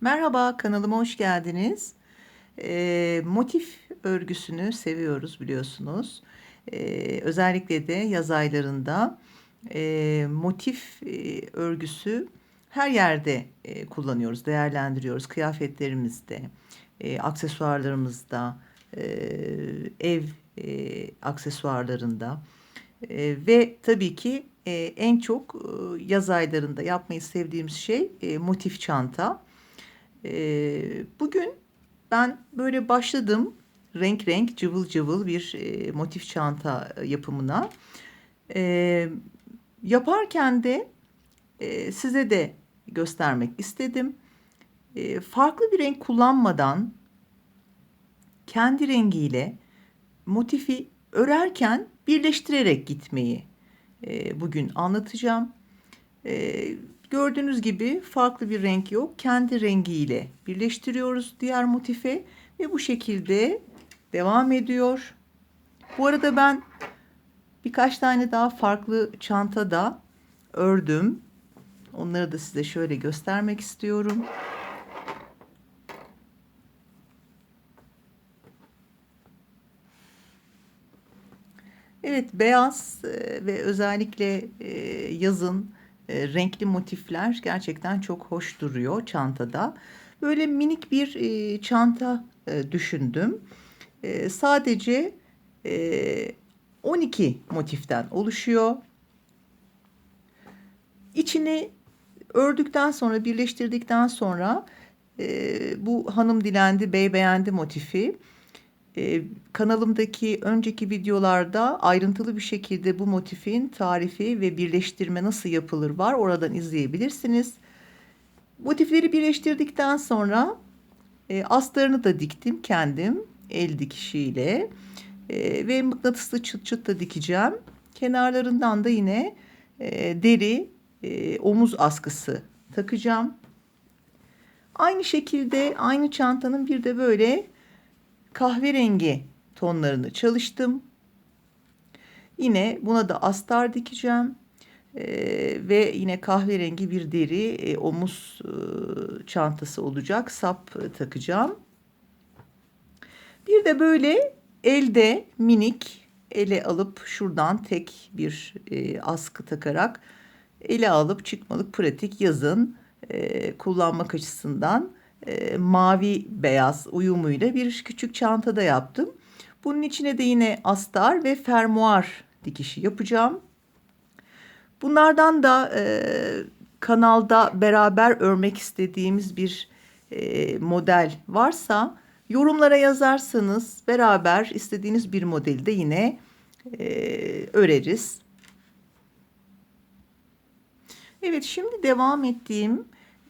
Merhaba, kanalıma hoş geldiniz. Eee, motif örgüsünü seviyoruz biliyorsunuz. Eee, özellikle de yaz aylarında eee, motif eee, örgüsü her yerde eee, kullanıyoruz, değerlendiriyoruz. Kıyafetlerimizde, eee, aksesuarlarımızda, eee, ev eee, aksesuarlarında eee, ve tabii ki eee, en çok eee, yaz aylarında yapmayı sevdiğimiz şey eee, motif çanta. Eee, bugün ben böyle başladım renk renk cıvıl cıvıl bir eee, motif çanta yapımına. Eee, yaparken de eee, size de göstermek istedim. Eee, farklı bir renk kullanmadan kendi rengiyle motifi örerken birleştirerek gitmeyi eee, bugün anlatacağım. Eee, gördüğünüz gibi farklı bir renk yok. Kendi rengiyle birleştiriyoruz diğer motife ve bu şekilde devam ediyor. Bu arada ben birkaç tane daha farklı çanta da ördüm. Onları da size şöyle göstermek istiyorum. Evet beyaz e, ve özellikle e, yazın e, renkli motifler gerçekten çok hoş duruyor çantada. Böyle minik bir e, çanta e, düşündüm. Sadece e, 12 motiften oluşuyor. İçini ördükten sonra birleştirdikten sonra bu hanım dilendi bey beğendi motifi e, kanalımdaki önceki videolarda ayrıntılı bir şekilde bu motifin tarifi ve birleştirme nasıl yapılır var. Oradan izleyebilirsiniz. Motifleri birleştirdikten sonra e, astarını da diktim kendim el dikişiyle e, ve mıknatıslı çıt çıt da dikeceğim. Kenarlarından da yine e, deri e, omuz askısı takacağım. Aynı şekilde aynı çantanın bir de böyle kahverengi tonlarını çalıştım. Yine buna da astar dikeceğim. Ee, ve yine kahverengi bir deri e, omuz e, çantası olacak. Sap e, takacağım. Bir de böyle elde minik ele alıp şuradan tek bir e, askı takarak ele alıp çıkmalık pratik yazın e, kullanmak açısından e, mavi beyaz uyumuyla bir küçük çantada yaptım. Bunun içine de yine astar ve fermuar dikişi yapacağım. Bunlardan da e, kanalda beraber örmek istediğimiz bir e, model varsa yorumlara yazarsanız beraber istediğiniz bir modeli de yine e, öreriz. Evet şimdi devam ettiğim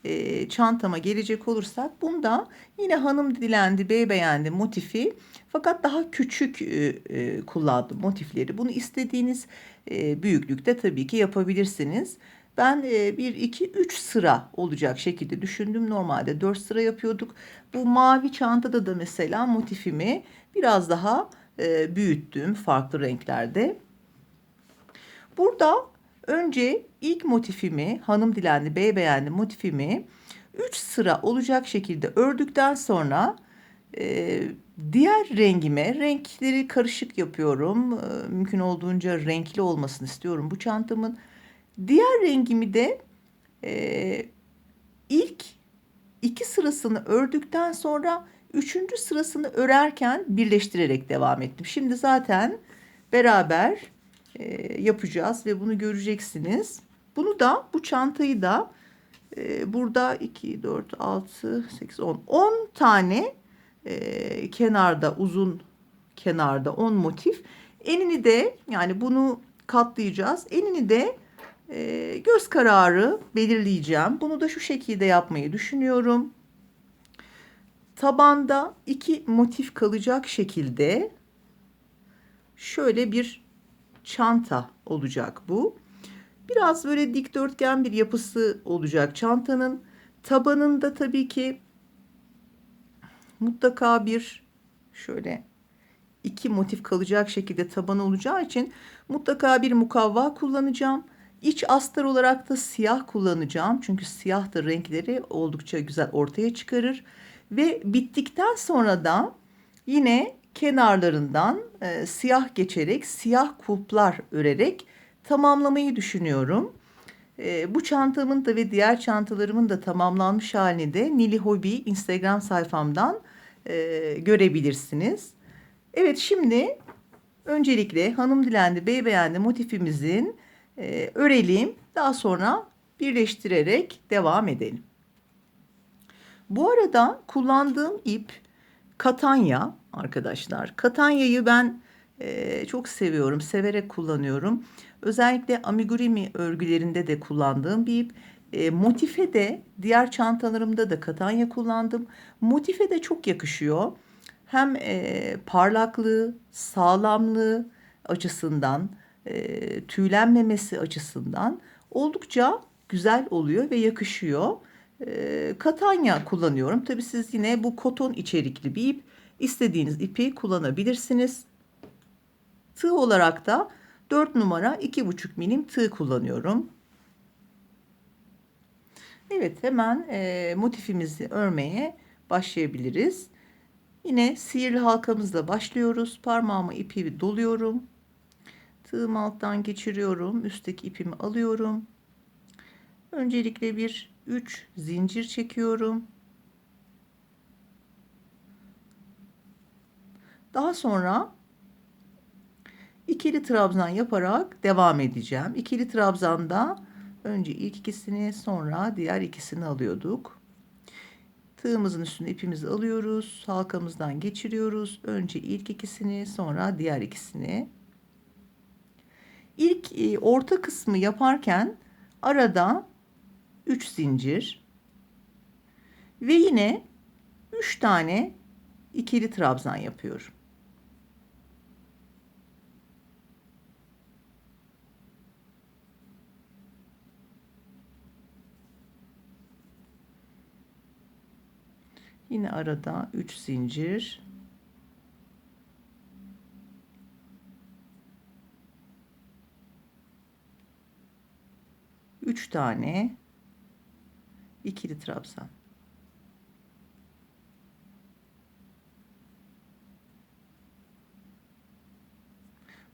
e, çantama gelecek olursak bunda yine hanım dilendi bey beğendi motifi fakat daha küçük e, e, kullandım motifleri. Bunu istediğiniz e, büyüklükte tabii ki yapabilirsiniz. Ben e, 1, 2, 3 sıra olacak şekilde düşündüm. Normalde 4 sıra yapıyorduk. Bu mavi çantada da mesela motifimi biraz daha e, büyüttüm farklı renklerde. Burada Önce ilk motifimi hanım dilendi bey beğendi motifimi 3 sıra olacak şekilde ördükten sonra e, diğer rengime renkleri karışık yapıyorum. E, mümkün olduğunca renkli olmasını istiyorum bu çantamın. Diğer rengimi de e, ilk iki sırasını ördükten sonra üçüncü sırasını örerken birleştirerek devam ettim. Şimdi zaten beraber e, yapacağız ve bunu göreceksiniz. Bunu da bu çantayı da e, burada 2, 4, 6, 8, 10. 10 tane e, kenarda uzun kenarda 10 motif. Enini de yani bunu katlayacağız. Enini de e, göz kararı belirleyeceğim. Bunu da şu şekilde yapmayı düşünüyorum. Tabanda iki motif kalacak şekilde şöyle bir çanta olacak bu. Biraz böyle dikdörtgen bir yapısı olacak çantanın. Tabanında tabii ki mutlaka bir şöyle iki motif kalacak şekilde taban olacağı için mutlaka bir mukavva kullanacağım. İç astar olarak da siyah kullanacağım. Çünkü siyah da renkleri oldukça güzel ortaya çıkarır. Ve bittikten sonra da yine kenarlarından e, siyah geçerek siyah kulplar örerek tamamlamayı düşünüyorum. E, bu çantamın da ve diğer çantalarımın da tamamlanmış halini de Nili Hobi Instagram sayfamdan e, görebilirsiniz. Evet şimdi öncelikle hanım dilendi bey beğendi motifimizin e, örelim. Daha sonra birleştirerek devam edelim. Bu arada kullandığım ip katanya arkadaşlar. Katanyayı ben e, çok seviyorum. Severek kullanıyorum. Özellikle amigurumi örgülerinde de kullandığım bir ip. E, motife de diğer çantalarımda da katanya kullandım. Motife de çok yakışıyor. Hem e, parlaklığı, sağlamlığı açısından, e, tüylenmemesi açısından oldukça güzel oluyor ve yakışıyor. E, katanya kullanıyorum. Tabii siz yine bu koton içerikli bir ip istediğiniz ipi kullanabilirsiniz. Tığ olarak da 4 numara 2,5 milim tığ kullanıyorum. Evet hemen e, motifimizi örmeye başlayabiliriz. Yine sihirli halkamızla başlıyoruz. Parmağımı ipi doluyorum. Tığım alttan geçiriyorum. Üstteki ipimi alıyorum. Öncelikle bir 3 zincir çekiyorum. Daha sonra ikili trabzan yaparak devam edeceğim. İkili trabzanda önce ilk ikisini sonra diğer ikisini alıyorduk. Tığımızın üstüne ipimizi alıyoruz. Halkamızdan geçiriyoruz. Önce ilk ikisini sonra diğer ikisini. İlk e, orta kısmı yaparken arada 3 zincir ve yine 3 tane ikili trabzan yapıyorum. Yine arada 3 zincir. Üç tane ikili trabzan.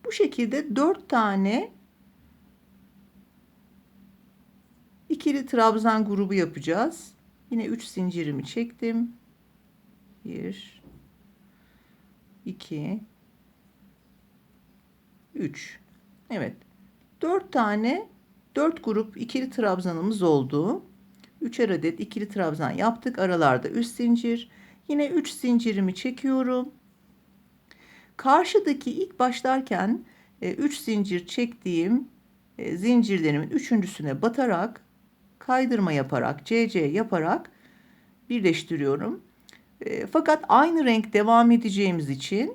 Bu şekilde dört tane ikili trabzan grubu yapacağız. Yine üç zincirimi çektim. 1 2 3 Evet. 4 tane 4 grup ikili trabzanımız oldu. 3'er adet ikili trabzan yaptık. Aralarda 3 zincir. Yine 3 zincirimi çekiyorum. Karşıdaki ilk başlarken 3 e, zincir çektiğim e, zincirlerimin üçüncüsüne batarak kaydırma yaparak CC yaparak birleştiriyorum. E, fakat aynı renk devam edeceğimiz için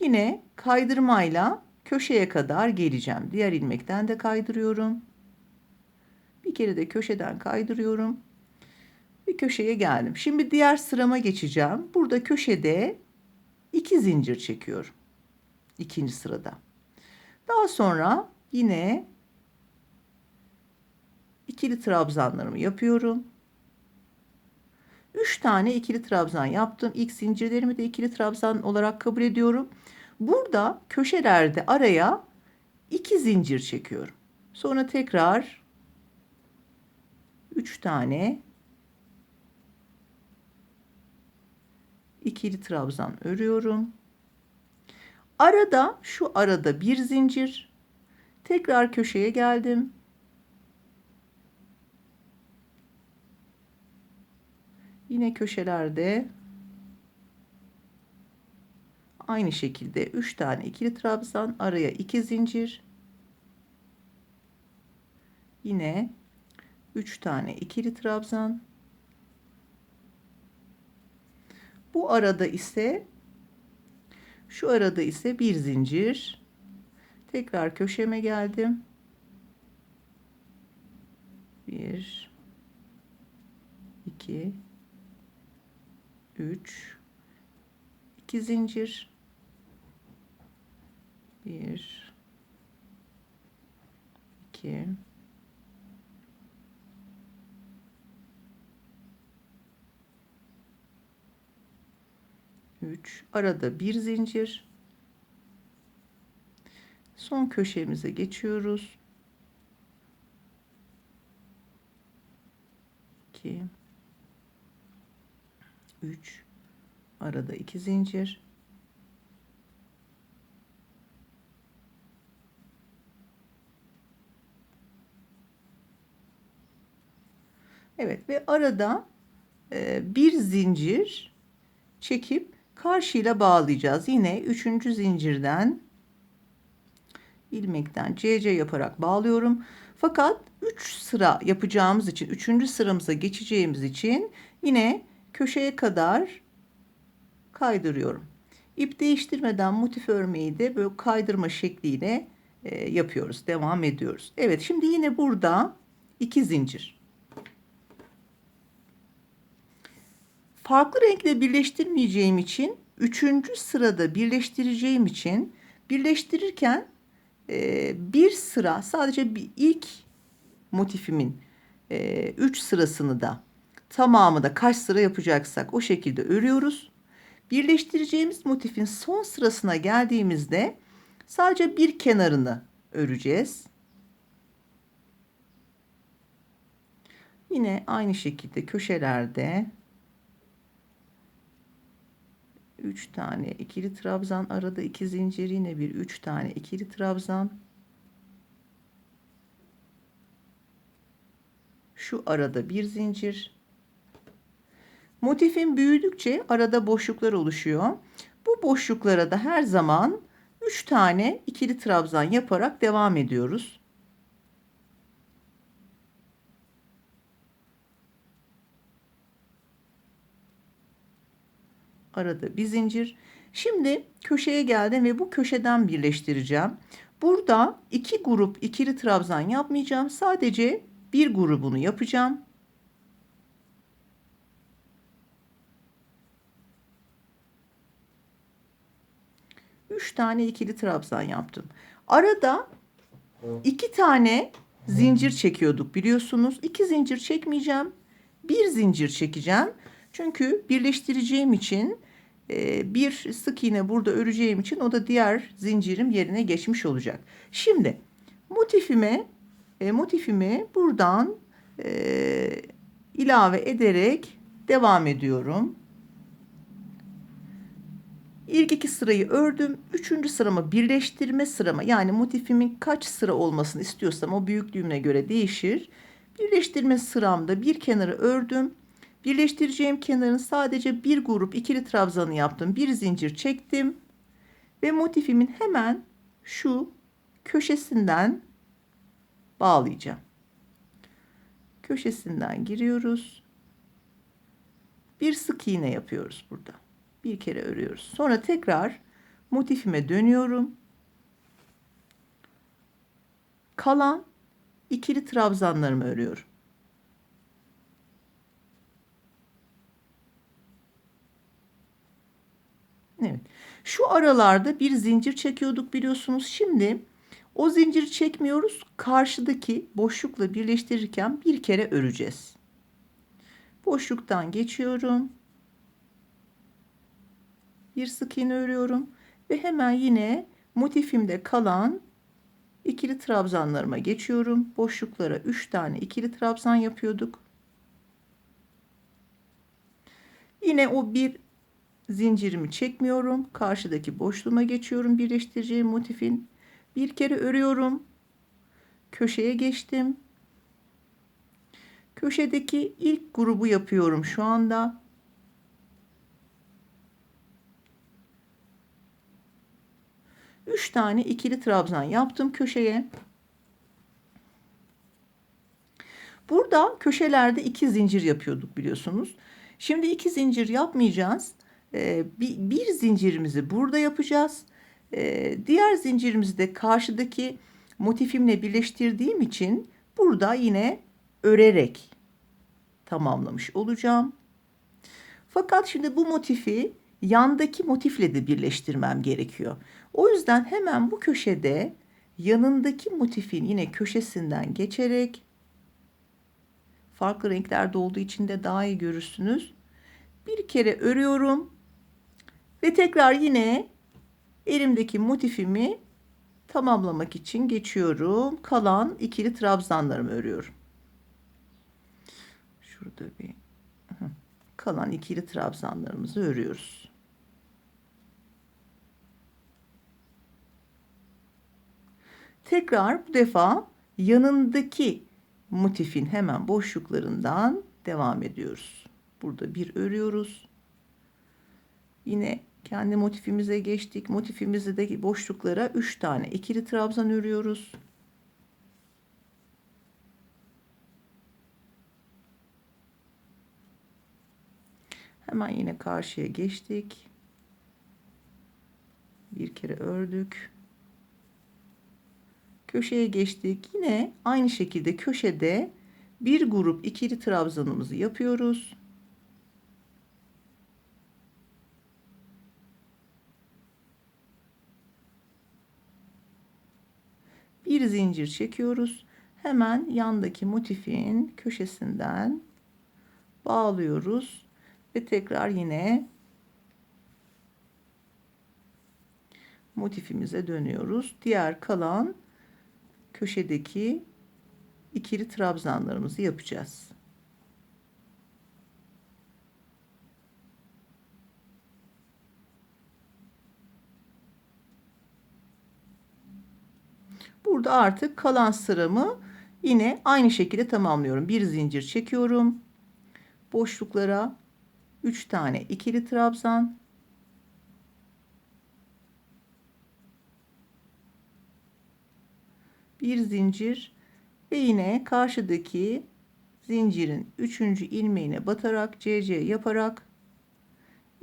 yine kaydırmayla köşeye kadar geleceğim. Diğer ilmekten de kaydırıyorum. Bir kere de köşeden kaydırıyorum. Bir köşeye geldim. Şimdi diğer sırama geçeceğim. Burada köşede iki zincir çekiyorum. İkinci sırada. Daha sonra yine ikili trabzanlarımı yapıyorum. 3 tane ikili trabzan yaptım. İlk zincirlerimi de ikili trabzan olarak kabul ediyorum. Burada köşelerde araya 2 zincir çekiyorum. Sonra tekrar 3 tane ikili trabzan örüyorum. Arada şu arada bir zincir. Tekrar köşeye geldim. Yine köşelerde aynı şekilde 3 tane ikili trabzan araya 2 zincir yine 3 tane ikili trabzan. Bu arada ise şu arada ise bir zincir. Tekrar köşeme geldim. 1 2 3 2 zincir. 1 2 3 arada bir zincir. Son köşemize geçiyoruz. 2 3 arada iki zincir. Evet ve arada e, bir zincir çekip karşıyla bağlayacağız. Yine üçüncü zincirden ilmekten CC yaparak bağlıyorum. Fakat 3 sıra yapacağımız için, üçüncü sıramıza geçeceğimiz için yine köşeye kadar kaydırıyorum. İp değiştirmeden motif örmeyi de böyle kaydırma şekliyle e, yapıyoruz. Devam ediyoruz. Evet şimdi yine burada iki zincir. Farklı renkle birleştirmeyeceğim için üçüncü sırada birleştireceğim için birleştirirken e, bir sıra sadece bir ilk motifimin e, üç sırasını da tamamı da kaç sıra yapacaksak o şekilde örüyoruz. Birleştireceğimiz motifin son sırasına geldiğimizde sadece bir kenarını öreceğiz. Yine aynı şekilde köşelerde 3 tane ikili trabzan arada 2 zincir yine bir 3 tane ikili trabzan. Şu arada bir zincir. Motifin büyüdükçe arada boşluklar oluşuyor. Bu boşluklara da her zaman 3 tane ikili trabzan yaparak devam ediyoruz arada bir zincir. Şimdi köşeye geldim ve bu köşeden birleştireceğim. Burada iki grup ikili trabzan yapmayacağım. Sadece bir grubunu yapacağım. Üç tane ikili trabzan yaptım. Arada iki tane zincir çekiyorduk biliyorsunuz. İki zincir çekmeyeceğim. Bir zincir çekeceğim. Çünkü birleştireceğim için e, bir sık iğne burada öreceğim için o da diğer zincirim yerine geçmiş olacak. Şimdi motifime e, motifimi buradan e, ilave ederek devam ediyorum. İlk iki sırayı ördüm. Üçüncü sırama birleştirme sırama yani motifimin kaç sıra olmasını istiyorsam o büyüklüğüne göre değişir. Birleştirme sıramda bir kenarı ördüm. Birleştireceğim kenarın sadece bir grup ikili trabzanı yaptım. Bir zincir çektim. Ve motifimin hemen şu köşesinden bağlayacağım. Köşesinden giriyoruz. Bir sık iğne yapıyoruz burada. Bir kere örüyoruz. Sonra tekrar motifime dönüyorum. Kalan ikili trabzanlarımı örüyorum. Evet. Şu aralarda bir zincir çekiyorduk biliyorsunuz. Şimdi o zinciri çekmiyoruz. Karşıdaki boşlukla birleştirirken bir kere öreceğiz. Boşluktan geçiyorum. Bir sık iğne örüyorum ve hemen yine motifimde kalan ikili trabzanlarıma geçiyorum. Boşluklara 3 tane ikili trabzan yapıyorduk. Yine o bir zincirimi çekmiyorum. Karşıdaki boşluğuma geçiyorum birleştireceğim motifin. Bir kere örüyorum. Köşeye geçtim. Köşedeki ilk grubu yapıyorum şu anda. Üç tane ikili trabzan yaptım köşeye. Burada köşelerde iki zincir yapıyorduk biliyorsunuz. Şimdi iki zincir yapmayacağız e, bir, bir zincirimizi burada yapacağız. E, diğer zincirimizi de karşıdaki motifimle birleştirdiğim için burada yine örerek tamamlamış olacağım. Fakat şimdi bu motifi yandaki motifle de birleştirmem gerekiyor. O yüzden hemen bu köşede yanındaki motifin yine köşesinden geçerek farklı renklerde olduğu için de daha iyi görürsünüz. Bir kere örüyorum Ve tekrar yine elimdeki motifimi tamamlamak için geçiyorum. Kalan ikili trabzanlarımı örüyorum. Şurada bir kalan ikili trabzanlarımızı örüyoruz. Tekrar bu defa yanındaki motifin hemen boşluklarından devam ediyoruz. Burada bir örüyoruz. Yine kendi motifimize geçtik. Motifimizdeki boşluklara 3 tane ikili trabzan örüyoruz. Hemen yine karşıya geçtik. Bir kere ördük. Köşeye geçtik. Yine aynı şekilde köşede bir grup ikili trabzanımızı yapıyoruz. Bir zincir çekiyoruz. Hemen yandaki motifin köşesinden bağlıyoruz ve tekrar yine motifimize dönüyoruz. Diğer kalan köşedeki ikili trabzanlarımızı yapacağız. Burada artık kalan sıramı yine aynı şekilde tamamlıyorum. Bir zincir çekiyorum. Boşluklara 3 tane ikili trabzan bir zincir ve yine karşıdaki zincirin üçüncü ilmeğine batarak CC yaparak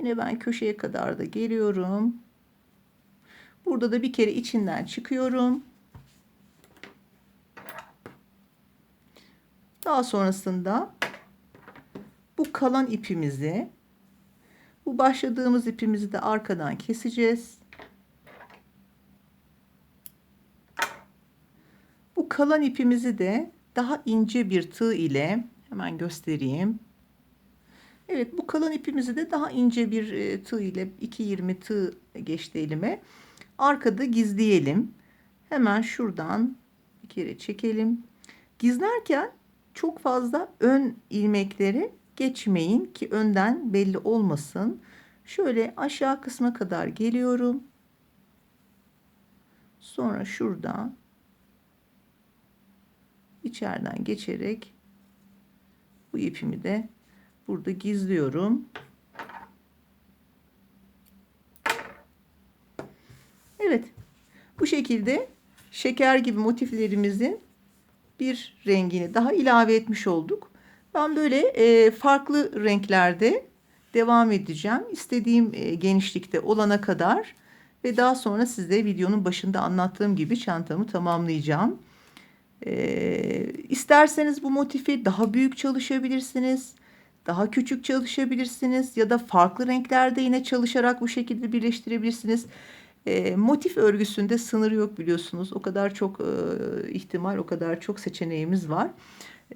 yine ben köşeye kadar da geliyorum. Burada da bir kere içinden çıkıyorum. Daha sonrasında bu kalan ipimizi bu başladığımız ipimizi de arkadan keseceğiz. Bu kalan ipimizi de daha ince bir tığ ile hemen göstereyim. Evet bu kalan ipimizi de daha ince bir e, tığ ile 2.20 tığ geçti elime. Arkada gizleyelim. Hemen şuradan bir kere çekelim. Gizlerken çok fazla ön ilmekleri geçmeyin ki önden belli olmasın. Şöyle aşağı kısma kadar geliyorum. Sonra şurada içeriden geçerek bu ipimi de burada gizliyorum. Evet. Bu şekilde şeker gibi motiflerimizin bir rengini daha ilave etmiş olduk. Ben böyle e, farklı renklerde devam edeceğim. İstediğim e, genişlikte olana kadar ve daha sonra size videonun başında anlattığım gibi çantamı tamamlayacağım. E, isterseniz bu motifi daha büyük çalışabilirsiniz. Daha küçük çalışabilirsiniz ya da farklı renklerde yine çalışarak bu şekilde birleştirebilirsiniz. E, motif örgüsünde sınır yok biliyorsunuz. O kadar çok e, ihtimal, o kadar çok seçeneğimiz var.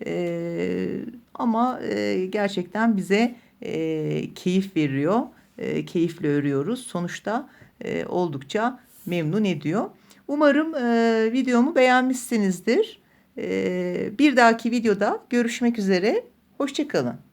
E, ama e, gerçekten bize e, keyif veriyor. E, keyifle örüyoruz. Sonuçta e, oldukça memnun ediyor. Umarım e, videomu beğenmişsinizdir. E, bir dahaki videoda görüşmek üzere. Hoşçakalın.